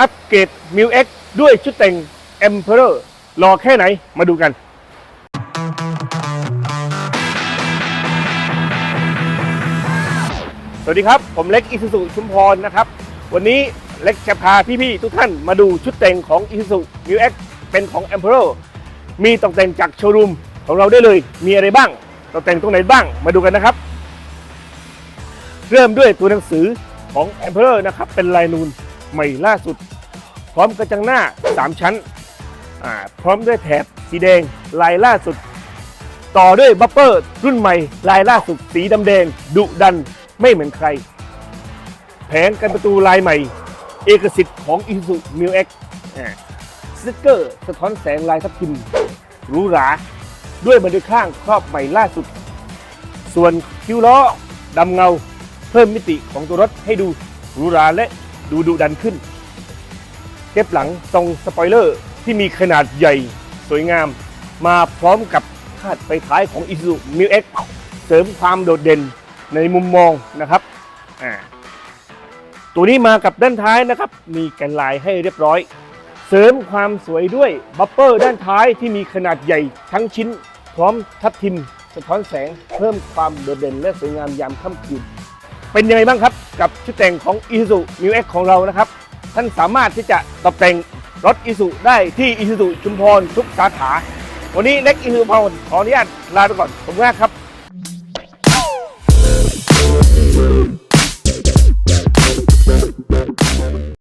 อัปเกรด m ิวเอสด้วยชุดแต่ง Emperor รอแค่ไหนมาดูกัน สวัสดีครับ ผมเล็กอิสุสุชุมพรนะครับ วันนี้เล็กจะพาพี่ๆทุกท่านมาดูชุดแต่งของ Isuzu m ิวเอสเป็นของ Emperor มีตกแต่งจากโชว์รูมของเราได้เลย มีอะไรบ้างตกแต่งตรงไหนบ้างมาดูกันนะครับ เริ่มด้วยตัวหนังสือของ Emperor นะครับเป็นลายนูน ใหม่ล่าสุด พร้อมกระจังหน้า 3 ชั้น พร้อมด้วยแถบสีแดงลายล่าสุด ต่อด้วยบัฟเฟอร์รุ่นใหม่ ลายล่าสุดสีดำแดง ดุดันไม่เหมือนใคร แผงกันประตูลายใหม่ เอกสิทธิ์ของ Isuzu m ิว X อ่าสติ๊กเกอร์สะท้อนแสงลายทับทิมหรูหรา ด้วยบันไดข้างครอบใหม่ล่าสุด ส่วนคิ้วล้อดำเงา เพิ่มมิติของตัวรถให้ดูหรูหราและ ดูดุดันขึ้น เก็บหลังทรงสปอยเลอร์ที่มีขนาดใหญ่สวยงาม มาพร้อมกับคาดไฟท้ายของ Isuzu m ิว X เสริมความโดดเด่นในมุมมองนะครับตัวนี้มากับด้านท้ายนะครับ มีแกนลายให้เรียบร้อย เสริมความสวยด้วยบัฟเฟอร์ด้านท้ายที่มีขนาดใหญ่ทั้งชิ้น พร้อมทับทิม สะท้อนแสงเพิ่มความโดดเด่นและสวยงามยามค่ำคืน เป็นยังไงบ้างครับ กับชุดแต่งของ i s u m i x ของเรานะครับ ท่านสามารถที่จะตกแต่งรถ i s u ได้ที่ i s u ชุมพรทุกสาขา วันนี้เล็กอิสุพรขออนุญาตลาไปก่อนผมมากครับ